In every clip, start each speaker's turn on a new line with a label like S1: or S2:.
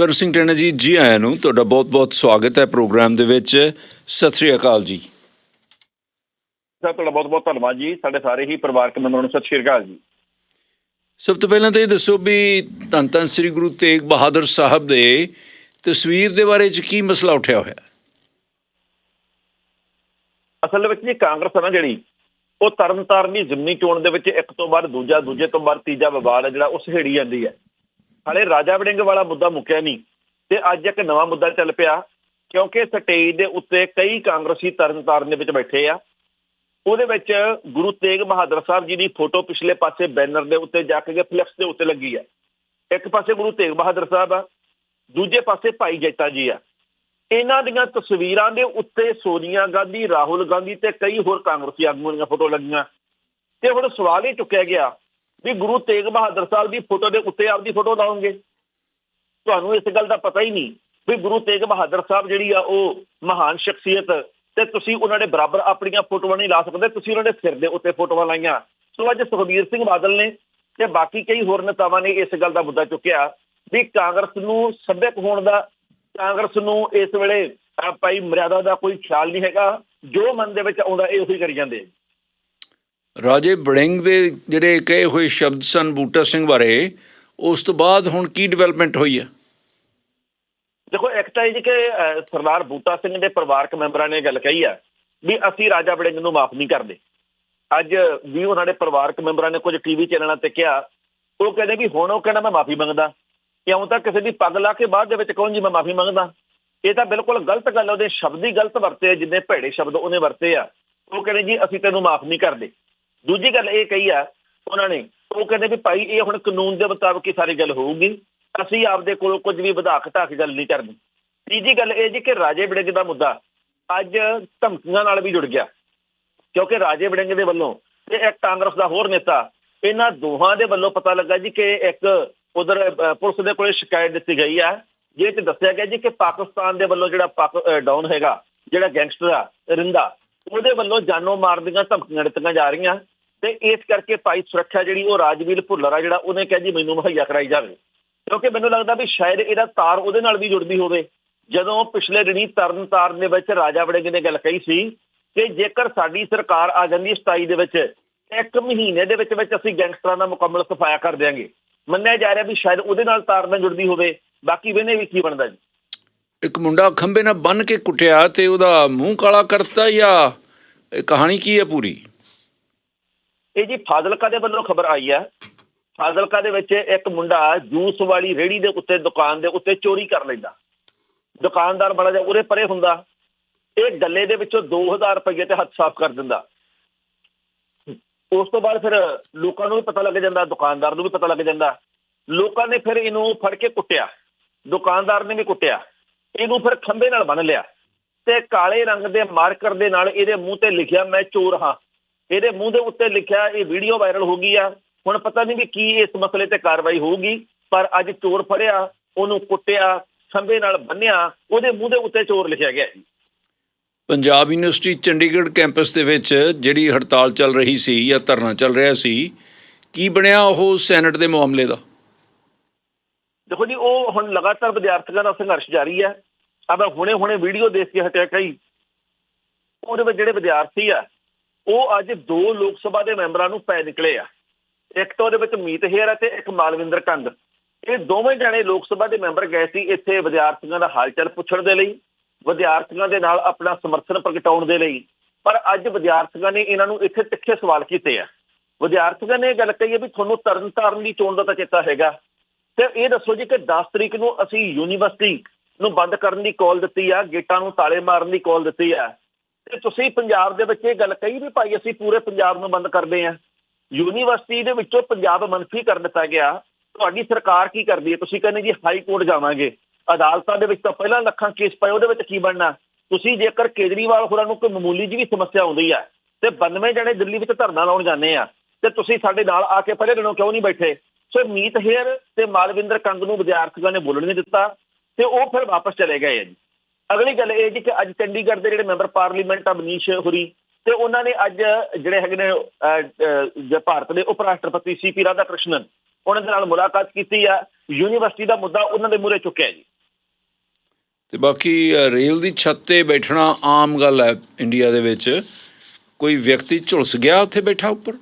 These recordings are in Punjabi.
S1: ਕਰਨ ਸਿੰਘ ਟੈਣਾ ਜੀ ਜੀ ਆਇਆਂ ਨੂੰ ਤੁਹਾਡਾ ਬਹੁਤ-ਬਹੁਤ ਸਵਾਗਤ ਹੈ ਪ੍ਰੋਗਰਾਮ ਦੇ ਵਿੱਚ। ਸਤਿ ਸ੍ਰੀ ਅਕਾਲ ਜੀ।
S2: ਸਰ ਤੁਹਾਡਾ ਬਹੁਤ ਬਹੁਤ ਧੰਨਵਾਦ ਜੀ। ਸਾਡੇ ਸਾਰੇ ਹੀ ਪਰਿਵਾਰਕ ਮੈਂਬਰਾਂ ਨੂੰ ਸਤਿ ਸ਼੍ਰੀ ਅਕਾਲ ਜੀ।
S1: ਸਭ ਤੋਂ ਪਹਿਲਾਂ ਤਾਂ ਇਹ ਦੱਸੋ ਵੀ ਧੰਨ ਧੰਨ ਸ੍ਰੀ ਗੁਰੂ ਤੇਗ ਬਹਾਦਰ ਸਾਹਿਬ ਦੇ ਤਸਵੀਰ ਦੇ ਬਾਰੇ ਚ ਕੀ ਮਸਲਾ ਉੱਠਿਆ ਹੋਇਆ?
S2: ਅਸਲ ਵਿੱਚ ਜੀ ਕਾਂਗਰਸ ਹੈ ਨਾ ਜਿਹੜੀ ਉਹ ਤਰਨਤਾਰਨ ਦੀ ਜ਼ਿਮਨੀ ਚੋਣ ਦੇ ਵਿੱਚ ਇੱਕ ਤੋਂ ਬਾਅਦ ਦੂਜਾ ਦੂਜੇ ਤੋਂ ਬਾਅਦ ਤੀਜਾ ਵਿਵਾਦ ਹੈ ਜਿਹੜਾ ਉਹ ਸਹੇੜੀ ਜਾਂਦੀ ਹੈ। ਹਾਲੇ ਰਾਜਾ ਵੜਿੰਗ ਵਾਲਾ ਮੁੱਦਾ ਮੁੱਕਿਆ ਨਹੀਂ ਤੇ ਅੱਜ ਇੱਕ ਨਵਾਂ ਮੁੱਦਾ ਚੱਲ ਪਿਆ, ਕਿਉਂਕਿ ਸਟੇਜ ਦੇ ਉੱਤੇ ਕਈ ਕਾਂਗਰਸੀ ਤਰਨਤਾਰਨ ਦੇ ਵਿੱਚ ਬੈਠੇ ਆ। ਉਹਦੇ ਵਿੱਚ ਗੁਰੂ ਤੇਗ ਬਹਾਦਰ ਸਾਹਿਬ ਜੀ ਦੀ ਫੋਟੋ ਪਿਛਲੇ ਪਾਸੇ ਬੈਨਰ ਦੇ ਉੱਤੇ ਜਾ ਕੇ ਫਲੈਕਸ ਦੇ ਉੱਤੇ ਲੱਗੀ ਆ। ਇੱਕ ਪਾਸੇ ਗੁਰੂ ਤੇਗ ਬਹਾਦਰ ਸਾਹਿਬ ਆ, ਦੂਜੇ ਪਾਸੇ ਭਾਈ ਜੈਤਾ ਜੀ ਆ। ਇਹਨਾਂ ਦੀਆਂ ਤਸਵੀਰਾਂ ਦੇ ਉੱਤੇ ਸੋਨੀਆ ਗਾਂਧੀ, ਰਾਹੁਲ ਗਾਂਧੀ ਤੇ ਕਈ ਹੋਰ ਕਾਂਗਰਸੀ ਆਗੂਆਂ ਦੀਆਂ ਫੋਟੋ ਲੱਗੀਆਂ। ਤੇ ਹੁਣ ਸਵਾਲ ਇਹ ਚੁੱਕਿਆ ਗਿਆ ਵੀ ਗੁਰੂ ਤੇਗ ਬਹਾਦਰ ਸਾਹਿਬ ਦੀ ਫੋਟੋ ਦੇ ਉੱਤੇ ਆਪਦੀ ਫੋਟੋ ਲਾਉਂਗੇ ਤੁਹਾਨੂੰ ਇਸ ਗੱਲ ਦਾ ਪਤਾ ਹੀ ਨਹੀਂ ਵੀ ਗੁਰੂ ਤੇਗ ਬਹਾਦਰ ਸਾਹਿਬ ਜਿਹੜੀ ਆ ਉਹ ਮਹਾਨ ਸ਼ਖਸੀਅਤ ਤੇ ਤੁਸੀਂ ਉਹਨਾਂ ਦੇ ਬਰਾਬਰ ਆਪਣੀਆਂ ਫੋਟੋਆਂ ਨਹੀਂ ਲਾ ਸਕਦੇ, ਤੁਸੀਂ ਉਹਨਾਂ ਦੇ ਸਿਰ ਦੇ ਉੱਤੇ ਫੋਟੋਆਂ ਲਾਈਆਂ। ਸੋ ਅੱਜ ਸੁਖਬੀਰ ਸਿੰਘ ਬਾਦਲ ਨੇ ਤੇ ਬਾਕੀ ਕਈ ਹੋਰ ਨੇਤਾਵਾਂ ਨੇ ਇਸ ਗੱਲ ਦਾ ਮੁੱਦਾ ਚੁੱਕਿਆ ਵੀ ਕਾਂਗਰਸ ਨੂੰ ਸੱਭਿਅਕ ਹੋਣ ਦਾ, ਕਾਂਗਰਸ ਨੂੰ ਇਸ ਵੇਲੇ ਭਾਈ ਮਰਿਆਦਾ ਦਾ ਕੋਈ ਖਿਆਲ ਨਹੀਂ ਹੈਗਾ, ਜੋ ਮਨ ਦੇ ਵਿੱਚ ਆਉਂਦਾ ਇਹ ਉਹੀ ਕਰੀ ਜਾਂਦੇ
S1: ਰਾਜੇ ਬੜਿੰਗ ਦੇ ਜਿਹੜੇ ਕਹੇ ਹੋਏ ਸ਼ਬਦ ਸਨ ਬੂਟਾ ਸਿੰਘ ਬਾਰੇ, ਉਸ ਤੋਂ ਬਾਅਦ ਹੁਣ ਕੀ ਡਿਵੈਲਪਮੈਂਟ ਹੋਈ ਹੈ
S2: ਦੇਖੋ, ਇੱਕ ਤਾਂ ਇਹ ਜੀ ਕਿ ਸਰਦਾਰ ਬੂਟਾ ਸਿੰਘ ਦੇ ਪਰਿਵਾਰਕ ਮੈਂਬਰਾਂ ਨੇ ਗੱਲ ਕਹੀ ਆ ਵੀ ਅਸੀਂ ਰਾਜਾ ਵੜਿੰਗ ਨੂੰ ਮਾਫ ਨਹੀਂ ਕਰਦੇ। ਅੱਜ ਵੀ ਉਹਨਾਂ ਦੇ ਪਰਿਵਾਰਕ ਮੈਂਬਰਾਂ ਨੇ ਕੁਝ ਟੀਵੀ ਚੈਨਲਾਂ ਤੇ ਕਿਹਾ, ਉਹ ਕਹਿੰਦੇ ਵੀ ਹੁਣ ਉਹ ਕਹਿੰਦਾ ਮੈਂ ਮਾਫੀ ਮੰਗਦਾ। ਕਿਉਂ ਤਾਂ ਕਿਸੇ ਦੀ ਪੱਗ ਲਾ ਕੇ ਬਾਅਦ ਦੇ ਵਿੱਚ ਕਹੋ ਜੀ ਮੈਂ ਮਾਫੀ ਮੰਗਦਾ। ਇਹ ਤਾਂ ਬਿਲਕੁਲ ਗਲਤ ਗੱਲ ਉਹਦੇ ਸ਼ਬਦ ਹੀ ਗਲਤ ਵਰਤੇ ਜਿੰਨੇ ਭੈੜੇ ਸ਼ਬਦ ਉਹਨੇ ਵਰਤੇ ਆ। ਉਹ ਕਹਿੰਦੇ ਜੀ ਅਸੀਂ ਤੈਨੂੰ ਮਾਫ ਨਹੀਂ ਕਰਦੇ। ਦੂਜੀ ਗੱਲ ਇਹ ਕਹੀ ਆ ਉਹਨਾਂ ਨੇ, ਉਹ ਕਹਿੰਦੇ ਵੀ ਭਾਈ ਇਹ ਹੁਣ ਕਾਨੂੰਨ ਦੇ ਮੁਤਾਬਕ ਹੀ ਸਾਰੀ ਗੱਲ ਹੋਊਗੀ, ਅਸੀਂ ਆਪਦੇ ਕੋਲ ਕੁਝ ਵੀ ਵਧਾ ਘਟਾ ਕੇ ਗੱਲ ਨਹੀਂ ਕਰਨੀ। ਤੀਜੀ ਗੱਲ ਇਹ ਜੀ ਕਿ ਰਾਜੇ ਵੜਿੰਗ ਦਾ ਮੁੱਦਾ ਅੱਜ ਧਮਕੀਆਂ ਨਾਲ ਵੀ ਜੁੜ ਗਿਆ, ਕਿਉਂਕਿ ਰਾਜੇ ਵੜਿੰਗ ਦੇ ਵੱਲੋਂ ਤੇ ਇੱਕ ਕਾਂਗਰਸ ਦਾ ਹੋਰ ਨੇਤਾ, ਇਹਨਾਂ ਦੋਹਾਂ ਦੇ ਵੱਲੋਂ ਪਤਾ ਲੱਗਾ ਜੀ ਕਿ ਇੱਕ ਉਧਰ ਪੁਲਿਸ ਦੇ ਕੋਲੇ ਸ਼ਿਕਾਇਤ ਦਿੱਤੀ ਗਈ ਆ, ਜਿਹਦੇ ਚ ਦੱਸਿਆ ਗਿਆ ਜੀ ਕਿ ਪਾਕਿਸਤਾਨ ਦੇ ਵੱਲੋਂ ਜਿਹੜਾ ਪਾਕ ਡਾਊਨ ਹੈਗਾ, ਜਿਹੜਾ ਗੈਂਗਸਟਰ ਆ, ਰਿੰਦਾ, ਉਹਦੇ ਵੱਲੋਂ ਜਾਨੋਂ ਮਾਰਨ ਦੀਆਂ ਧਮਕੀਆਂ ਦਿੱਤੀਆਂ ਜਾ ਰਹੀਆਂ। ਤੇ ਇਸ ਕਰਕੇ ਭਾਈ ਸੁਰੱਖਿਆ ਜਿਹੜੀ ਉਹ ਰਾਜਵੀਰ ਭੁੱਲਰ ਆ, ਜਿਹੜਾ ਉਹਨੇ ਕਿਹਾ ਜੀ ਮੈਨੂੰ ਮੁਹੱਈਆ ਕਰਾਈ ਜਾਵੇ। ਕਿਉਂਕਿ ਮੈਨੂੰ ਲੱਗਦਾ ਵੀ ਸ਼ਾਇਦ ਇਹਦਾ ਤਾਰ ਉਹਦੇ ਨਾਲ ਵੀ ਜੁੜਦੀ ਹੋਵੇ। ਜਦੋਂ ਪਿਛਲੇ ਦਿਨੀ ਤਰਨ ਤਾਰਨ ਦੇ ਵਿੱਚ ਰਾਜਾ ਵੜਿੰਗ ਨੇ ਗੱਲ ਕਹੀ ਸੀ ਕਿ ਜੇਕਰ ਸਾਡੀ ਸਰਕਾਰ ਆ ਜਾਂਦੀ ਹੈ 27 ਦੇ ਵਿੱਚ, ਇੱਕ ਮਹੀਨੇ ਦੇ ਵਿੱਚ ਵਿੱਚ ਅਸੀਂ ਗੈਂਗਸਟਰਾਂ ਦਾ ਮੁਕੰਮਲ ਸਫਾਇਆ ਕਰ ਦਿਆਂਗੇ। ਮੰਨਿਆ ਜਾ ਰਿਹਾ ਵੀ ਸ਼ਾਇਦ ਉਹਦੇ ਨਾਲ ਤਾਰ ਨਾਲ ਜੁੜਦੀ ਹੋਵੇ। ਬਾਕੀ ਵੇਨੇ ਵੀ ਕੀ ਬਣਦਾ ਜੀ।
S1: ਇੱਕ ਮੁੰਡਾ ਖੰਬੇ ਨਾਲ ਬੰਨ ਕੇ ਕੁੱਟਿਆ ਤੇ ਉਹਦਾ ਮੂੰਹ ਕਾਲਾ ਕਰਤਾ ਜਾਂ ਕਹਾਣੀ ਕੀ ਹੈ ਪੂਰੀ?
S2: ਇਹ ਜੀ ਫਾਜ਼ਿਲਕਾ ਦੇ ਵੱਲੋਂ ਖਬਰ ਆਈ ਹੈ। ਫਾਜ਼ਿਲਕਾ ਦੇ ਵਿੱਚ ਇੱਕ ਮੁੰਡਾ ਜੂਸ ਵਾਲੀ ਰੇੜੀ ਦੇ ਉੱਤੇ ਦੁਕਾਨ ਦੇ ਉੱਤੇ ਚੋਰੀ ਕਰ ਲੈਂਦਾ। ਦੁਕਾਨਦਾਰ ਬੜਾ ਜਿਹਾ ਉਰੇ ਪਰੇ ਹੁੰਦਾ। ਇਹ ਗੱਲੇ ਦੇ ਵਿੱਚੋਂ 2000 ਰੁਪਏ ਤੇ ਹੱਥ ਸਾਫ਼ ਕਰ ਦਿੰਦਾ। ਉਸ ਤੋਂ ਬਾਅਦ ਫਿਰ ਲੋਕਾਂ ਨੂੰ ਵੀ ਪਤਾ ਲੱਗ ਜਾਂਦਾ, ਦੁਕਾਨਦਾਰ ਨੂੰ ਵੀ ਪਤਾ ਲੱਗ ਜਾਂਦਾ। ਲੋਕਾਂ ਨੇ ਫਿਰ ਇਹਨੂੰ ਫੜ ਕੇ ਕੁੱਟਿਆ। ਦੁਕਾਨਦਾਰ ਨੇ ਵੀ ਕੁੱਟਿਆ। ਇਹਨੂੰ ਫਿਰ ਖੰਭੇ ਨਾਲ ਬੰਨ ਲਿਆ। ਤੇ ਕਾਲੇ ਰੰਗ ਦੇ ਮਾਰਕਰ ਦੇ ਨਾਲ ਇਹਦੇ ਮੂੰਹ ਤੇ ਲਿਖਿਆ, ਮੈਂ ਚੋਰ ਹਾਂ। ਇਹਦੇ ਮੂੰਹ ਦੇ ਉੱਤੇ ਲਿਖਿਆ ਇਹ ਵੀਡੀਓ ਵਾਇਰਲ ਹੋ ਗਈ ਆ। ਹੁਣ ਪਤਾ ਨਹੀਂ ਵੀ ਕੀ ਇਸ ਮਸਲੇ ਤੇ ਕਾਰਵਾਈ ਹੋਊਗੀ ਪਰ ਅੱਜ ਚੋਰ ਫੜਿਆ ਉਹਨੂੰ ਕੁੱਟਿਆ ਖੰਭੇ ਨਾਲ ਬੰਨਿਆ ਉਹਦੇ ਮੂੰਹ ਦੇ ਉੱਤੇ ਚੋਰ ਲਿਖਿਆ ਗਿਆ ਜੀ।
S1: ਪੰਜਾਬ ਯੂਨੀਵਰਸਿਟੀ ਚੰਡੀਗੜ੍ਹ ਕੈਂਪਸ ਦੇ ਵਿੱਚ ਜਿਹੜੀ ਹੜਤਾਲ ਚੱਲ ਰਹੀ ਸੀ ਜਾਂ ਧਰਨਾ ਚੱਲ ਰਿਹਾ ਸੀ ਕੀ ਬਣਿਆ ਉਹ ਸੈਨੇਟ ਦੇ ਮਾਮਲੇ ਦਾ?
S2: ਦੇਖੋ ਜੀ ਉਹ ਹੁਣ ਲਗਾਤਾਰ ਵਿਦਿਆਰਥੀਆਂ ਦਾ ਸੰਘਰਸ਼ ਜਾਰੀ ਹੈ ਆ। ਮੈਂ ਹੁਣੇ ਹੁਣੇ ਵੀਡੀਓ ਦੇਖ ਕੇ ਹਟਿਆ ਕਈ। ਉਹਦੇ ਵਿੱਚ ਜਿਹੜੇ ਵਿਦਿਆਰਥੀ ਆ ਉਹ ਅੱਜ ਦੋ ਲੋਕ ਸਭਾ ਦੇ ਮੈਂਬਰਾਂ ਨੂੰ ਪੈ ਨਿਕਲੇ ਆ। ਇੱਕ ਤਾਂ ਉਹਦੇ ਵਿੱਚ ਮੀਤ ਹੇਰ ਅਤੇ ਇੱਕ ਮਾਲਵਿੰਦਰ ਕੰਦ ਇਹ ਦੋਵੇਂ ਜਣੇ ਲੋਕ ਸਭਾ ਦੇ ਮੈਂਬਰ ਗਏ ਸੀ ਇੱਥੇ ਵਿਦਿਆਰਥੀਆਂ ਦਾ ਹਾਲਚਾਲ ਪੁੱਛਣ ਦੇ ਲਈ, ਵਿਦਿਆਰਥੀਆਂ ਦੇ ਨਾਲ ਆਪਣਾ ਸਮਰਥਨ ਪ੍ਰਗਟਾਉਣ ਦੇ ਲਈ। ਪਰ ਅੱਜ ਵਿਦਿਆਰਥੀਆਂ ਨੇ ਇਹਨਾਂ ਨੂੰ ਇੱਥੇ ਤਿੱਖੇ ਸਵਾਲ ਕੀਤੇ ਆ। ਵਿਦਿਆਰਥੀਆਂ ਨੇ ਇਹ ਗੱਲ ਕਹੀ ਹੈ ਵੀ ਤੁਹਾਨੂੰ ਤਰਨ ਤਾਰਨ ਦੀ ਚੋਣ ਦਾ ਤਾਂ ਚੇਤਾ ਹੈਗਾ। ਤੇ ਇਹ ਦੱਸੋ ਜੀ ਕਿ 10 ਤਰੀਕ ਨੂੰ ਅਸੀਂ ਯੂਨੀਵਰਸਿਟੀ ਨੂੰ ਬੰਦ ਕਰਨ ਦੀ ਕਾਲ ਦਿੱਤੀ ਆ, ਗੇਟਾਂ ਨੂੰ ਤਾਲੇ ਮਾਰਨ ਦੀ ਕਾਲ ਦਿੱਤੀ ਆ। ਤੇ ਤੁਸੀਂ ਪੰਜਾਬ ਦੇ ਵਿੱਚ ਇਹ ਗੱਲ ਕਹੀ ਵੀ ਭਾਈ ਅਸੀਂ ਪੂਰੇ ਪੰਜਾਬ ਨੂੰ ਬੰਦ ਕਰਦੇ ਆ ਯੂਨੀਵਰਸਿਟੀ ਦੇ ਵਿੱਚੋਂ ਪੰਜਾਬ ਮੰਫੀ ਕਰ ਦਿੱਤਾ ਗਿਆ। ਤੁਹਾਡੀ ਸਰਕਾਰ ਕੀ ਕਰਦੀ ਹੈ? ਤੁਸੀਂ ਕਹਿੰਦੇ ਜੀ ਹਾਈ ਕੋਰਟ ਜਾਵਾਂਗੇ। ਅਦਾਲਤਾਂ ਦੇ ਵਿੱਚ ਤਾਂ ਪਹਿਲਾਂ ਲੱਖਾਂ ਕੇਸ ਪਏ, ਉਹਦੇ ਵਿੱਚ ਕੀ ਬਣਨਾ? ਤੁਸੀਂ ਜੇਕਰ ਕੇਜਰੀਵਾਲ ਹੋਰਾਂ ਨੂੰ ਕੋਈ ਮਾਮੂਲੀ ਜਿਹੀ ਵੀ ਸਮੱਸਿਆ ਆਉਂਦੀ ਆ, ਤੇ 92 ਜਣੇ ਦਿੱਲੀ ਵਿੱਚ ਧਰਨਾ ਲਾਉਣ ਜਾਂਦੇ ਆ, ਤੇ ਤੁਸੀਂ ਸਾਡੇ ਨਾਲ ਆ ਕੇ ਪਹਿਲੇ ਦਿਨੋਂ ਕਿਉਂ ਨਹੀਂ ਬੈਠੇ? ਸੋ ਮੀਤ ਹੇਅਰ ਤੇ ਮਾਲਵਿੰਦਰ ਕੰਗ ਨੂੰ ਵਿਦਿਆਰਥੀਆਂ ਨੇ ਬੋਲਣ ਨਹੀਂ ਦਿੱਤਾ, ਤੇ ਉਹ ਫਿਰ ਵਾਪਸ ਚਲੇ ਗਏ ਜੀ। ਅਗਲੀ ਗੱਲ ਇਹ ਜੀ ਕਿ ਅੱਜ ਚੰਡੀਗੜ੍ਹ ਦੇ ਜਿਹੜੇ ਮੈਂਬਰ ਪਾਰਲੀਮੈਂਟ ਆ ਮਨੀਸ਼ ਹੁਰੀ ਤੇ ਉਹਨਾਂ ਨੇ ਅੱਜ ਜਿਹੜੇ ਹੈਗੇ ਨੇ ਜੇ ਭਾਰਤ ਦੇ ਉਪ ਰਾਸ਼ਟਰਪਤੀ ਸੀਪੀ ਰਾਧਾ ਕ੍ਰਿਸ਼ਨਨ ਉਹਨਾਂ ਦੇ ਨਾਲ ਮੁਲਾਕਾਤ ਕੀਤੀ ਆ ਯੂਨੀਵਰਸਿਟੀ ਦਾ ਮੁੱਦਾ ਉਹਨਾਂ ਦੇ ਮੂਹਰੇ ਚੁੱਕਿਆ ਜੀ।
S1: ਤੇ ਬਾਕੀ ਰੇਲ ਦੀ ਛੱਤ ਤੇ ਬੈਠਣਾ ਆਮ ਗੱਲ ਹੈ ਇੰਡੀਆ ਦੇ ਵਿੱਚ। ਕੋਈ ਵਿਅਕਤੀ ਝੁਲਸ ਗਿਆ ਉੱਥੇ ਬੈਠਾ ਉੱਪਰ?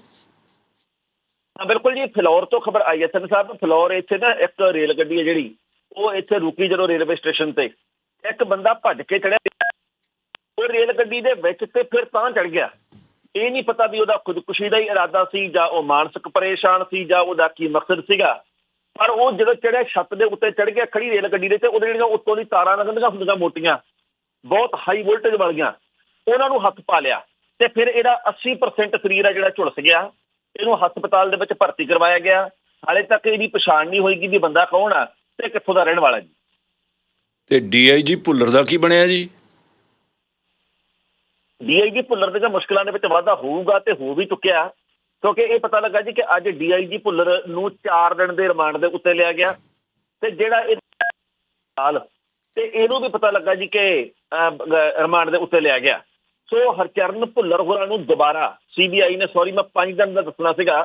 S2: ਹਾਂ ਬਿਲਕੁਲ ਜੀ ਫਲੋਰ ਤੋਂ ਖਬਰ ਆਈ ਹੈ। ਸਨ ਸਾਹਿਬ ਫਲੋਰ ਇੱਥੇ ਨਾ ਇੱਕ ਰੇਲ ਗੱਡੀ ਹੈ ਜਿਹੜੀ ਉਹ ਇੱਥੇ ਰੁਕੀ ਜਦੋਂ ਰੇਲਵੇ ਸਟੇਸ਼ਨ ਤੇ। ਇੱਕ ਬੰਦਾ ਭੱਜ ਕੇ ਚੜਿਆ ਉਹ ਰੇਲ ਗੱਡੀ ਦੇ ਵਿੱਚ ਤੇ ਫਿਰ ਤਾਂ ਚੜ ਗਿਆ। ਇਹ ਨਹੀਂ ਪਤਾ ਵੀ ਉਹਦਾ ਖੁਦਕੁਸ਼ੀ ਦਾ ਹੀ ਇਰਾਦਾ ਸੀ ਜਾਂ ਉਹ ਮਾਨਸਿਕ ਪਰੇਸ਼ਾਨ ਸੀ ਜਾਂ ਉਹਦਾ ਕੀ ਮਕਸਦ ਸੀਗਾ। ਪਰ ਉਹ ਜਦੋਂ ਚੜਿਆ ਛੱਤ ਦੇ ਉੱਤੇ ਚੜ ਗਿਆ, ਖੜੀ ਰੇਲ ਗੱਡੀ ਦੇ ਤੇ ਉਹਦੇ ਜਿਹੜੀਆਂ ਉੱਤੋਂ ਦੀ ਤਾਰਾਂ ਲੰਘਦੀਆਂ ਹੁੰਦੀਆਂ ਮੋਟੀਆਂ, ਬਹੁਤ ਹਾਈ ਵੋਲਟੇਜ ਵਾਲੀਆਂ, ਉਹਨਾਂ ਨੂੰ ਹੱਥ ਪਾ ਲਿਆ। ਤੇ ਫਿਰ ਇਹਦਾ 80% ਸਰੀਰ ਆ ਜਿਹੜਾ ਝੁਲਸ ਗਿਆ। ਇਹਨੂੰ ਹਸਪਤਾਲ ਦੇ ਵਿੱਚ ਭਰਤੀ ਕਰਵਾਇਆ ਗਿਆ। ਹਾਲੇ ਤੱਕ ਇਹਦੀ ਪਛਾਣ ਨਹੀਂ ਹੋਈ ਕਿ ਵੀ ਬੰਦਾ ਕੌਣ ਆ ਤੇ ਕਿੱਥੋਂ ਦਾ ਰਹਿਣ ਵਾਲਾ ਜੀ।
S1: ਤੇ ਡੀਆਈਜੀ ਭੁੱਲਰ ਦਾ ਕੀ ਬਣਿਆ ਜੀ?
S2: ਡੀਆਈਜੀ ਭੁੱਲਰ ਦੀਆਂ ਮੁਸ਼ਕਲਾਂ ਦੇ ਵਿੱਚ ਵਾਧਾ ਹੋਊਗਾ ਤੇ ਹੋ ਵੀ ਚੁੱਕਿਆ। ਕਿਉਂਕਿ ਇਹ ਪਤਾ ਲੱਗਾ ਜੀ ਕਿ ਅੱਜ ਡੀਆਈਜੀ ਭੁੱਲਰ ਨੂੰ 4 ਦਿਨ ਦੇ ਰਿਮਾਂਡ ਦੇ ਉੱਤੇ ਲਿਆ ਗਿਆ ਤੇ ਜਿਹੜਾ ਇਹ ਹਾਲ ਤੇ ਇਹਨੂੰ ਵੀ ਪਤਾ ਲੱਗਾ ਜੀ ਕਿ ਰਿਮਾਂਡ ਦੇ ਉੱਤੇ ਲਿਆ ਗਿਆ। ਸੋ ਹਰਚਰਨ ਭੁੱਲਰ ਹੋਰਾਂ ਨੂੰ ਦੁਬਾਰਾ ਸੀਬੀਆਈ ਨੇ ਸੌਰੀ ਮੈਂ 5 ਦਿਨ ਦਾ ਦੱਸਣਾ ਸੀਗਾ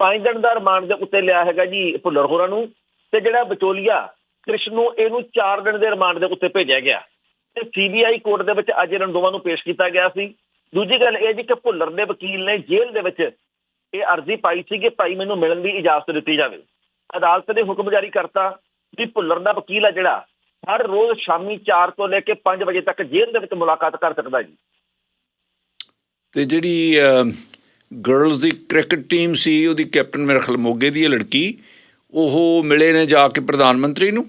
S2: 5 ਦਿਨ ਦਾ ਰਿਮਾਂਡ ਦੇ ਉੱਤੇ ਲਿਆ ਹੈਗਾ ਜੀ ਭੁੱਲਰ ਹੋਰਾਂ ਨੂੰ ਤੇ ਜਿਹੜਾ ਵਿਚੋਲੀਆ ਕ੍ਰਿਸ਼ਨ ਨੂੰ ਇਹਨੂੰ 4 ਦਿਨ ਦੇ ਰਿਮਾਂਡ ਦੇ ਉੱਤੇ ਭੇਜਿਆ ਗਿਆ। ਤੇ ਸੀਬੀਆਈ ਕੋਰਟ ਦੇ ਵਿੱਚ ਅੱਜ ਇਹਨਾਂ ਦੋਵਾਂ ਨੂੰ ਪੇਸ਼ ਕੀਤਾ ਗਿਆ ਸੀ। ਦੂਜੀ ਗੱਲ ਇਹ ਜੀ ਕਿ ਭੁੱਲਰ ਦੇ ਵਕੀਲ ਨੇ ਜੇਲ੍ਹ ਦੇ ਵਿੱਚ ਇਹ ਅਰਜ਼ੀ ਪਾਈ ਸੀ ਕਿ ਭਾਈ ਮੈਨੂੰ ਮਿਲਣ ਦੀ ਇਜਾਜ਼ਤ ਦਿੱਤੀ ਜਾਵੇ। ਅਦਾਲਤ ਨੇ ਹੁਕਮ ਜਾਰੀ ਕਰਤਾ ਵੀ ਭੁੱਲਰ ਦਾ ਵਕੀਲ ਆ ਜਿਹੜਾ ਹਰ ਰੋਜ਼ ਸ਼ਾਮੀ 4 ਤੋਂ ਲੈ ਕੇ 5 ਵਜੇ ਤੱਕ ਜੇਲ੍ਹ ਦੇ ਵਿੱਚ ਮੁਲਾਕਾਤ ਕਰ ਸਕਦਾ ਜੀ।
S1: ਤੇ ਜਿਹੜੀ ਗਰਲਜ਼ ਦੀ ਕ੍ਰਿਕਟ ਟੀਮ ਸੀ, ਉਹਦੀ ਕੈਪਟਨ ਮੇਰੇ ਖਿਆਲ ਮੋਗੇ ਦੀ ਹੈ, ਲੜਕੀ। ਉਹ ਮਿਲੇ ਨੇ ਜਾ ਕੇ ਪ੍ਰਧਾਨ ਮੰਤਰੀ ਨੂੰ?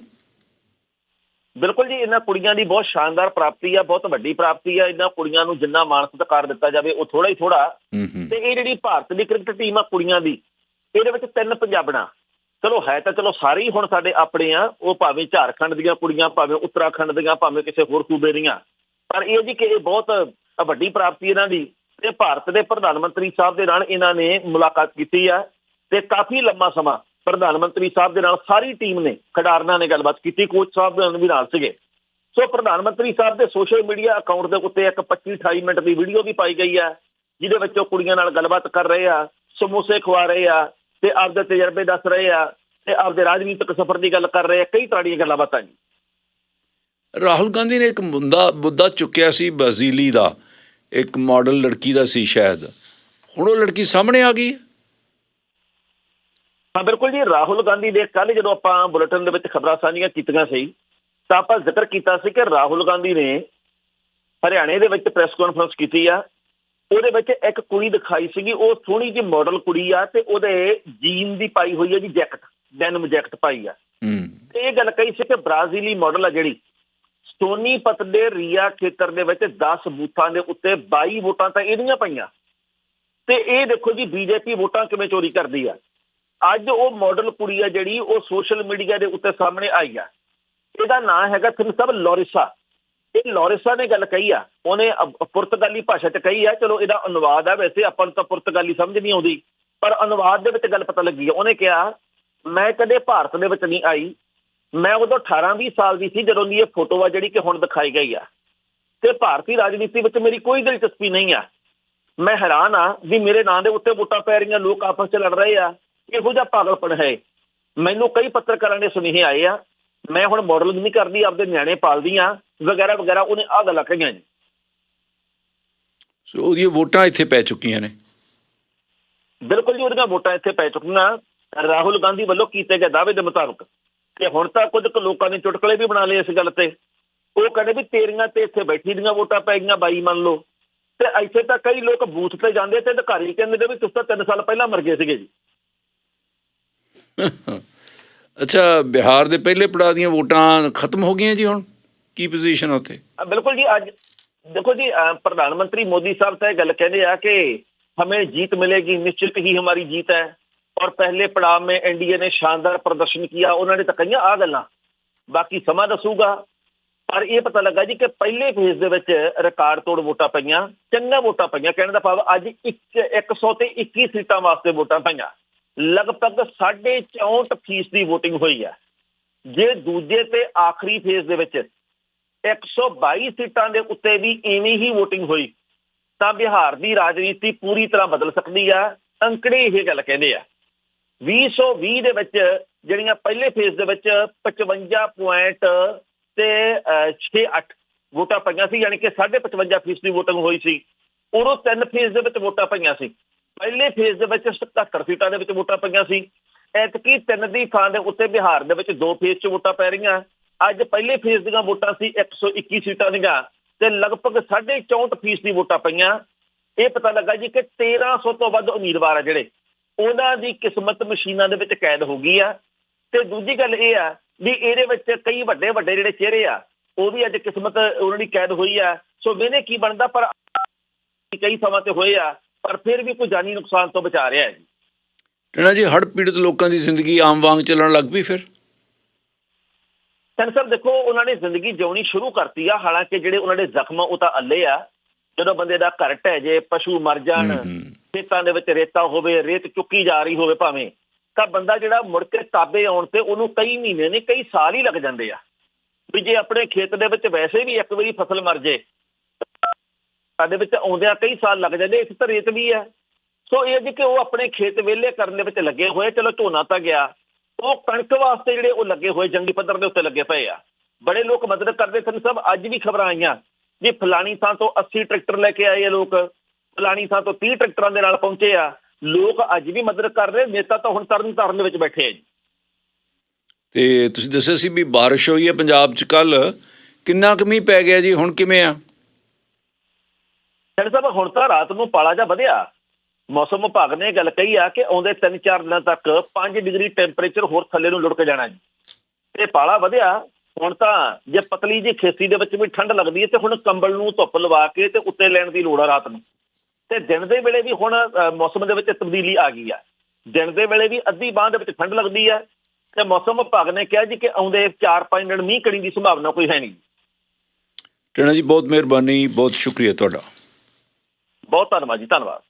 S2: ਬਿਲਕੁਲ ਜੀ ਇਹਨਾਂ ਕੁੜੀਆਂ ਦੀ ਬਹੁਤ ਸ਼ਾਨਦਾਰ ਪ੍ਰਾਪਤੀ ਆ ਬਹੁਤ ਵੱਡੀ ਪ੍ਰਾਪਤੀ ਆ। ਇਹਨਾਂ ਕੁੜੀਆਂ ਨੂੰ ਜਿੰਨਾ ਮਾਣ ਸਤਿਕਾਰ ਦਿੱਤਾ ਜਾਵੇ ਉਹ ਥੋੜਾ ਹੀ ਥੋੜਾ ਤੇ ਇਹ ਜਿਹੜੀ ਭਾਰਤ ਦੀ ਕ੍ਰਿਕਟ ਟੀਮ ਆ ਕੁੜੀਆਂ ਦੀ ਇਹਦੇ ਵਿੱਚ ਤਿੰਨ ਪੰਜਾਬਣਾ। ਚਲੋ ਹੈ ਤਾਂ ਚਲੋ ਸਾਰੇ ਹੀ ਹੁਣ ਸਾਡੇ ਆਪਣੇ ਆ ਉਹ ਭਾਵੇਂ ਝਾਰਖੰਡ ਦੀਆਂ ਕੁੜੀਆਂ ਭਾਵੇਂ ਉੱਤਰਾਖੰਡ ਦੀਆਂ ਭਾਵੇਂ ਕਿਸੇ ਹੋਰ ਸੂਬੇ ਦੀਆਂ। ਪਰ ਇਹ ਜੀ ਕਿ ਇਹ ਬਹੁਤ ਵੱਡੀ ਪ੍ਰਾਪਤੀ ਇਹਨਾਂ ਦੀ ਤੇ ਭਾਰਤ ਦੇ ਪ੍ਰਧਾਨ ਮੰਤਰੀ ਸਾਹਿਬ ਦੇ ਨਾਲ ਇਹਨਾਂ ਨੇ ਮੁਲਾਕਾਤ ਕੀਤੀ ਆ ਤੇ ਕਾਫੀ ਲੰਮਾ ਸਮਾਂ ਪ੍ਰਧਾਨ ਮੰਤਰੀ ਸਾਹਿਬ ਦੇ ਨਾਲ ਸਾਰੀ ਟੀਮ ਨੇ ਖਿਡਾਰਨਾਂ ਨੇ ਗੱਲਬਾਤ ਕੀਤੀ, ਕੋਚ ਸਾਹਿਬ ਦੇ ਵੀ ਨਾਲ ਸੀਗੇ। ਸੋ ਪ੍ਰਧਾਨ ਮੰਤਰੀ ਸਾਹਿਬ ਦੇ ਸੋਸ਼ਲ ਮੀਡੀਆ ਅਕਾਊਂਟ ਦੇ ਉੱਤੇ ਇੱਕ 25 28 ਮਿੰਟ ਦੀ ਵੀਡੀਓ ਵੀ ਪਾਈ ਗਈ ਹੈ ਜਿਹਦੇ ਵਿੱਚ ਉਹ ਕੁੜੀਆਂ ਨਾਲ ਗੱਲਬਾਤ ਕਰ ਰਹੇ ਆ, ਸਮੋਸੇ ਖਵਾ ਰਹੇ ਆ ਤੇ ਆਪਦੇ ਤਜਰਬੇ ਦੱਸ ਰਹੇ ਆ ਤੇ ਆਪਦੇ ਰਾਜਨੀਤਿਕ ਸਫ਼ਰ ਦੀ ਗੱਲ ਕਰ ਰਹੇ ਆ, ਕਈ ਤਰ੍ਹਾਂ ਦੀਆਂ ਗੱਲਾਂ ਬਾਤਾਂ ਜੀ।
S1: ਰਾਹੁਲ ਗਾਂਧੀ ਨੇ ਇੱਕ ਮੁੱਦਾ ਮੁੱਦਾ ਚੁੱਕਿਆ ਸੀ ਬਜ਼ੀਲੀ ਦਾ, ਇੱਕ ਮਾਡਲ ਲੜਕੀ ਦਾ ਸੀ ਸ਼ਾਇਦ। ਹੁਣ ਉਹ ਲੜਕੀ ਸਾਹਮਣੇ ਆ ਗਈ। ਹੈ।
S2: ਹਾਂ ਬਿਲਕੁਲ ਜੀ। ਰਾਹੁਲ ਗਾਂਧੀ ਦੇ ਕੱਲ ਜਦੋਂ ਆਪਾਂ ਬੁਲੇਟਿਨ ਦੇ ਵਿੱਚ ਖਬਰਾਂ ਸਾਂਝੀਆਂ ਕੀਤੀਆਂ ਸੀ ਤਾਂ ਆਪਾਂ ਜ਼ਿਕਰ ਕੀਤਾ ਸੀ ਕਿ ਰਾਹੁਲ ਗਾਂਧੀ ਨੇ ਹਰਿਆਣੇ ਦੇ ਵਿੱਚ ਪ੍ਰੈਸ ਕਾਨਫਰੰਸ ਕੀਤੀ ਆ। ਉਹਦੇ ਵਿੱਚ ਇੱਕ ਕੁੜੀ ਦਿਖਾਈ ਸੀਗੀ ਉਹ ਸੋਹਣੀ ਜਿਹੀ ਮਾਡਲ ਕੁੜੀ ਆ ਤੇ ਉਹਦੇ ਜੀਨ ਦੀ ਪਾਈ ਹੋਈ ਹੈ ਜੀ ਜੈਕਟ ਡੈਨਮ ਜੈਕਟ ਪਾਈ ਆ।
S1: ਹੂੰ।
S2: ਤੇ ਇਹ ਗੱਲ ਕਹੀ ਸੀ ਕਿ ਬ੍ਰਾਜ਼ੀਲੀ ਮਾਡਲ ਆ ਜਿਹੜੀ ਸੋਨੀਪਤ ਦੇ ਰੀਆ ਖੇਤਰ ਦੇ ਵਿੱਚ 10 ਬੂਥਾਂ ਦੇ ਉੱਤੇ 22 ਵੋਟਾਂ ਤਾਂ ਇਹਦੀਆਂ ਪਈਆਂ। ਤੇ ਇਹ ਦੇਖੋ ਜੀ ਬੀਜੇਪੀ ਵੋਟਾਂ ਕਿਵੇਂ ਚੋਰੀ ਕਰਦੀ ਆ? ਅੱਜ ਉਹ ਮਾਡਲ ਕੁੜੀ ਆ ਜਿਹੜੀ ਉਹ ਸੋਸ਼ਲ ਮੀਡੀਆ ਦੇ ਉੱਤੇ ਸਾਹਮਣੇ ਆਈ ਆ। ਇਹਦਾ ਨਾਮ ਹੈਗਾ ਤੁਹਾਨੂੰ ਸਭ ਲੋਰਿਸਾ। ਇਹ ਲੋਰਿਸਾ ਨੇ ਗੱਲ ਕਹੀ ਆ। ਉਹਨੇ ਪੁਰਤਗਾਲੀ ਭਾਸ਼ਾ 'ਚ ਕਹੀ ਆ, ਚਲੋ ਇਹਦਾ ਅਨੁਵਾਦ ਆ ਵੈਸੇ, ਆਪਾਂ ਨੂੰ ਤਾਂ ਪੁਰਤਗਾਲੀ ਸਮਝ ਨਹੀਂ ਆਉਂਦੀ। ਪਰ ਅਨੁਵਾਦ ਦੇ ਵਿੱਚ ਗੱਲ ਪਤਾ ਲੱਗੀ ਆ। ਉਹਨੇ ਕਿਹਾ, ਮੈਂ ਕਦੇ ਭਾਰਤ ਦੇ ਵਿੱਚ ਨਹੀਂ ਆਈ। ਮੈਂ ਉਦੋਂ 18 20 ਸਾਲ ਦੀ ਸੀ ਜਦੋਂ ਦੀ ਇਹ ਫੋਟੋ ਆ ਜਿਹੜੀ ਕਿ ਹੁਣ ਦਿਖਾਈ ਗਈ ਆ। ਤੇ ਭਾਰਤੀ ਰਾਜਨੀਤੀ ਵਿੱਚ ਮੇਰੀ ਕੋਈ ਦਿਲਚਸਪੀ ਨਹੀਂ ਆ। ਮੈਂ ਹੈਰਾਨ ਆ ਵੀ ਮੇਰੇ ਨਾਂ ਦੇ ਉੱਤੇ ਵੋਟਾਂ ਪੈ ਰਹੀਆਂ, ਲੋਕ ਆਪਸ 'ਚ ਲੜ ਰਹੇ ਆ। ਇਹੋ ਜਿਹਾ ਪਾਗਲਪਨ ਹੈ। ਮੈਨੂੰ ਕਈ ਪੱਤਰਕਾਰਾਂ ਦੇ ਸੁਨੇਹੇ ਆਏ ਆ। ਮੈਂ ਹੁਣ ਮਾਡਲਿੰਗ ਨਹੀਂ ਕਰਦੀ ਆਪਦੇ ਨਿਆਣੇ ਪਾਲਦੀ ਆ ਵਗੈਰਾ ਵਗੈਰਾ ਉਹਨੇ ਆਹ ਗੱਲਾਂ ਕਹੀਆਂ ਜੀ
S1: ਸੋ ਉਹਦੀਆਂ ਵੋਟਾਂ ਇੱਥੇ ਪੈ ਚੁੱਕੀਆਂ ਨੇ।
S2: ਬਿਲਕੁਲ ਜੀ ਉਹਦੀਆਂ ਵੋਟਾਂ ਇੱਥੇ ਪੈ ਚੁੱਕੀਆਂ। ਰਾਹੁਲ ਗਾਂਧੀ ਵੱਲੋਂ ਕੀਤੇ ਗਏ ਦਾਅਵੇ ਦੇ ਮੁਤਾਬਕ ਤੇ ਹੁਣ ਤਾਂ ਕੁਝ ਕੁ ਲੋਕਾਂ ਨੇ ਚੁਟਕਲੇ ਵੀ ਬਣਾ ਲਏ ਇਸ ਗੱਲ ਤੇ। ਉਹ ਕਹਿੰਦੇ ਵੀ ਤੇਰੀਆਂ ਤੇ ਇੱਥੇ ਬੈਠੀ ਦੀਆਂ ਵੋਟਾਂ ਪੈ ਗਈਆਂ ਬਾਈ ਮੰਨ ਲਓ। ਤੇ ਇੱਥੇ ਤਾਂ ਕਈ ਲੋਕ ਬੂਥ ਤੇ ਜਾਂਦੇ ਤੇ ਅਧਿਕਾਰੀ ਕਹਿੰਦੇ ਨੇ ਵੀ ਤੁਸੀਂ ਤਾਂ 3 ਸਾਲ ਪਹਿਲਾਂ ਮਰ ਗਏ ਸੀਗੇ ਜੀ।
S1: ਅੱਛਾ ਬਿਹਾਰ ਦੇ ਪਹਿਲੇ ਪੜਾਅ ਦੀਆਂ ਵੋਟਾਂ ਖਤਮ ਹੋ ਗਈਆਂ ਜੀ ਹੁਣ ਕੀ ਪੋਜੀਸ਼ਨ ਉੱਥੇ
S2: ਅ, ਬਿਲਕੁਲ ਜੀ ਅੱਜ ਦੇਖੋ ਜੀ ਅ, ਪ੍ਰਧਾਨ ਮੰਤਰੀ ਮੋਦੀ ਸਾਹਿਬ ਤਾਂ ਇਹ ਗੱਲ ਕਹਿੰਦੇ ਆ ਕਿ हमें जीत मिलेगी निश्चित ही हमारी जीत है और पहले पड़ाव में एनडीए ने शानदार प्रदर्शन किया उन्होंने ਤਾਂ ਕਹੀਆਂ ਆ ਗੱਲਾਂ ਬਾਕੀ ਸਮਾਂ ਦੱਸੂਗਾ ਪਰ ਇਹ ਪਤਾ ਲੱਗਾ ਜੀ ਕਿ ਪਹਿਲੇ ਫੇਜ਼ ਦੇ ਵਿੱਚ ਰਿਕਾਰਡ ਤੋੜ ਵੋਟਾਂ ਪਈਆਂ ਚੰਗਾ ਵੋਟਾਂ ਪਈਆਂ ਕਹਿਣ ਦਾ ਭਾਵ ਅੱਜ ਇੱਕ 100 ਤੇ 21 ਸੀਟਾਂ ਵਾਸਤੇ ਵੋਟਾਂ ਪਈਆਂ ਲਗਭਗ 64% ਫੀਸ ਦੀ VOTING ਹੋਈ ਹੈ। ਜੇ ਦੂਜੇ ਤੇ ਆਖਰੀ ਫੇਜ਼ ਦੇ ਵਿੱਚ 122 ਸੀਟਾਂ ਦੇ ਉੱਤੇ ਵੀ ਇਵੇਂ ਹੀ VOTING ਹੋਈ ਤਾਂ ਬਿਹਾਰ ਦੀ ਰਾਜਨੀਤੀ ਪੂਰੀ ਤਰ੍ਹਾਂ ਬਦਲ ਸਕਦੀ ਆ ਅੰਕੜੇ ਇਹ ਗੱਲ ਕਹਿੰਦੇ ਆ। 2020 ਦੇ ਵਿੱਚ ਜਿਹੜੀਆਂ ਪਹਿਲੇ ਫੇਜ਼ ਦੇ ਵਿੱਚ 55 ਪੁਆਇੰਟ ਤੇ ਅਹ, 68 ਵੋਟਾਂ ਪਈਆਂ ਸੀ ਯਾਨੀ ਕਿ 55% ਫੀਸਦੀ VOTING ਹੋਈ ਸੀ ਉਦੋਂ ਤਿੰਨ ਫੇਜ਼ ਦੇ ਵਿੱਚ ਵੋਟਾਂ ਪਈਆਂ ਸੀ। ਪਹਿਲੇ ਫੇਜ਼ ਦੇ ਵਿੱਚ 77 ਸੀਟਾਂ ਦੇ ਵਿੱਚ ਵੋਟਾਂ ਪਈਆਂ ਸੀ। ਐਤਕੀ ਤਿੰਨ ਦੀ ਥਾਂ ਦੇ ਉੱਤੇ ਬਿਹਾਰ ਦੇ ਵਿੱਚ ਦੋ ਫੇਜ਼ 'ਚ ਵੋਟਾਂ ਪੈ ਰਹੀਆਂ। ਅੱਜ ਪਹਿਲੇ ਫੇਜ਼ ਦੀਆਂ ਵੋਟਾਂ ਸੀ 121 ਸੀਟਾਂ ਦੀਆਂ ਤੇ ਲਗਭਗ 64% ਫੀਸਦੀ ਵੋਟਾਂ ਪਈਆਂ। ਇਹ ਪਤਾ ਲੱਗਾ ਜੀ ਕਿ 1300 ਤੋਂ ਵੱਧ ਉਮੀਦਵਾਰ ਆ ਜਿਹੜੇ, ਉਹਨਾਂ ਦੀ ਕਿਸਮਤ ਮਸ਼ੀਨਾਂ ਦੇ ਵਿੱਚ ਕੈਦ ਹੋ ਗਈ ਆ। ਤੇ ਦੂਜੀ ਗੱਲ ਇਹ ਆ ਵੀ ਇਹਦੇ ਵਿੱਚ ਕਈ ਵੱਡੇ ਵੱਡੇ ਜਿਹੜੇ ਚਿਹਰੇ ਆ, ਉਹ ਵੀ ਅੱਜ ਕਿਸਮਤ ਉਹਨਾਂ ਦੀ ਕੈਦ ਹੋਈ ਆ। ਸੋ ਵੇਨੇ ਕੀ ਬਣਦਾ, ਪਰ ਕਈ ਸਮਾਂ ਤੇ ਹੋਏ ਆ। ਪਰ ਫਿਰ ਵੀ ਕੋਈ ਜਾਨੀ ਨੁਕਸਾਨ ਤੋਂ ਬਚਾ ਰਿਹਾ ਹੈ ਜੀ।
S1: ਟਣਾ ਜੀ ਹੜ੍ਹ ਪੀੜਤ ਲੋਕਾਂ ਦੀ ਜ਼ਿੰਦਗੀ ਆਮ ਵਾਂਗ ਚੱਲਣ ਲੱਗ ਪਈ ਫਿਰ?
S2: ਸਾਹਿਬ ਦੇਖੋ ਉਹਨਾਂ ਨੇ ਜ਼ਿੰਦਗੀ ਜਿਉਣੀ ਸ਼ੁਰੂ ਕਰਤੀ ਆ। ਹਾਲਾਂਕਿ ਜਿਹੜੇ ਉਹਨਾਂ ਦੇ ਜ਼ਖਮ ਉਹ ਤਾਂ ਅੱਲੇ ਆ। ਜਦੋਂ ਬੰਦੇ ਦਾ ਘਰ ਢਹਿ ਜੇ ਪਸ਼ੂ ਮਰ ਜਾਣ ਖੇਤਾਂ ਦੇ ਵਿੱਚ ਰੇਤਾ ਹੋਵੇ ਰੇਤ ਚੁੱਕੀ ਜਾ ਰਹੀ ਹੋਵੇ ਭਾਵੇਂ ਤਾਂ ਬੰਦਾ ਜਿਹੜਾ ਮੁੜ ਕੇ ਤਾਬੇ ਆਉਣ ਤੇ ਉਹਨੂੰ ਕਈ ਮਹੀਨੇ ਨਹੀਂ ਕਈ ਸਾਲ ਹੀ ਲੱਗ ਜਾਂਦੇ ਆ। ਵੀ ਜੇ ਆਪਣੇ ਖੇਤ ਦੇ ਵਿੱਚ ਵੈਸੇ ਵੀ ਇੱਕ ਵਾਰੀ ਫਸਲ ਮਰ ਜੇ ਸਾਡੇ ਵਿੱਚ ਆਉਂਦਿਆਂ ਕਈ ਸਾਲ ਲੱਗ ਜਾਂਦੇ, ਇਸ ਤਾਂ ਰੇਤ ਵੀ ਹੈ। ਸੋ ਇਹ ਜੀ ਕਿ ਉਹ ਆਪਣੇ ਖੇਤ ਵਿਹਲੇ ਕਰਨ ਦੇ ਵਿੱਚ ਲੱਗੇ ਹੋਏ, ਚਲੋ ਝੋਨਾ ਤਾਂ ਗਿਆ। ਉਹ ਕਣਕ ਵਾਸਤੇ ਜਿਹੜੇ ਉਹ ਲੱਗੇ ਹੋਏ, ਜੰਗੀ ਪੱਧਰ ਦੇ ਉੱਤੇ ਲੱਗੇ ਪਏ ਆ। ਬੜੇ ਲੋਕ ਮਦਦ ਕਰਦੇ ਸਨ, ਸਭ ਅੱਜ ਵੀ ਖਬਰਾਂ ਆਈਆਂ ਵੀ ਫਲਾਣੀ ਥਾਂ ਤੋਂ 80 ਟਰੈਕਟਰ ਲੈ ਕੇ ਆਏ ਆ ਲੋਕ। ਫਲਾਣੀ ਥਾਂ ਤੋਂ 30 ਟਰੈਕਟਰਾਂ ਦੇ ਨਾਲ ਪਹੁੰਚੇ ਆ। ਲੋਕ ਅੱਜ ਵੀ ਮਦਦ ਕਰ ਰਹੇ, ਨੇਤਾ ਤਾਂ ਹੁਣ ਤਰਨ ਤਾਰਨ ਦੇ ਵਿੱਚ ਬੈਠੇ ਆ ਜੀ।
S1: ਤੇ ਤੁਸੀਂ ਦੱਸਿਆ ਸੀ ਵੀ ਬਾਰਿਸ਼ ਹੋਈ ਹੈ ਪੰਜਾਬ 'ਚ ਕੱਲ ਕਿੰਨਾ ਕੁ ਮੀਂਹ ਪੈ ਗਿਆ ਜੀ, ਹੁਣ ਕਿਵੇਂ ਆ?
S2: ਸੈਣੀ ਸਾਹਿਬ, ਹੁਣ ਤਾਂ ਰਾਤ ਨੂੰ ਪਾਲਾ ਜਾ ਵਧਿਆ। ਮੌਸਮ ਵਿਭਾਗ ਨੇ ਇਹ ਗੱਲ ਕਹੀ ਆ ਕਿ ਆਉਂਦੇ 3-4 ਦਿਨਾਂ ਤੱਕ 5 ਡਿਗਰੀ ਟੈਂਪਰੇਚਰ ਹੋਰ ਥੱਲੇ ਨੂੰ ਲੁੜਕ ਜਾਣਾ ਜੀ। ਤੇ ਪਾਲਾ ਵਧਿਆ, ਹੁਣ ਤਾਂ ਜੇ ਪਤਲੀ ਜੀ ਖੇਸੀ ਦੇ ਵਿੱਚ ਵੀ ਠੰਡ ਲੱਗਦੀ ਹੈ ਤੇ ਹੁਣ ਕੰਬਲ ਨੂੰ ਧੁੱਪ ਲਵਾ ਕੇ ਤੇ ਉੱਤੇ ਲੈਣ ਦੀ ਲੋੜ ਆ ਰਾਤ ਨੂੰ। ਤੇ ਦਿਨ ਦੇ ਵੇਲੇ ਵੀ ਹੁਣ ਮੌਸਮ ਦੇ ਵਿੱਚ ਤਬਦੀਲੀ ਆ ਗਈ ਆ। ਦਿਨ ਦੇ ਵੇਲੇ ਵੀ ਅੱਧੀ ਬਾਂਹ ਦੇ ਵਿੱਚ ਠੰਡ ਲੱਗਦੀ ਆ। ਤੇ ਮੌਸਮ ਵਿਭਾਗ ਨੇ ਕਿਹਾ ਜੀ ਕਿ ਆਉਂਦੇ 4-5 ਦਿਨ ਮੀਂਹ ਕਣੀ ਦੀ ਸੰਭਾਵਨਾ ਕੋਈ ਹੈ ਨਹੀਂ।
S1: ਟਣਾ ਜੀ, ਬਹੁਤ ਮਿਹਰਬਾਨੀ, ਬਹੁਤ ਸ਼ੁਕਰੀਆ ਤੁਹਾਡਾ।
S2: ਬਹੁਤ ਧੰਨਵਾਦ ਜੀ ਧੰਨਵਾਦ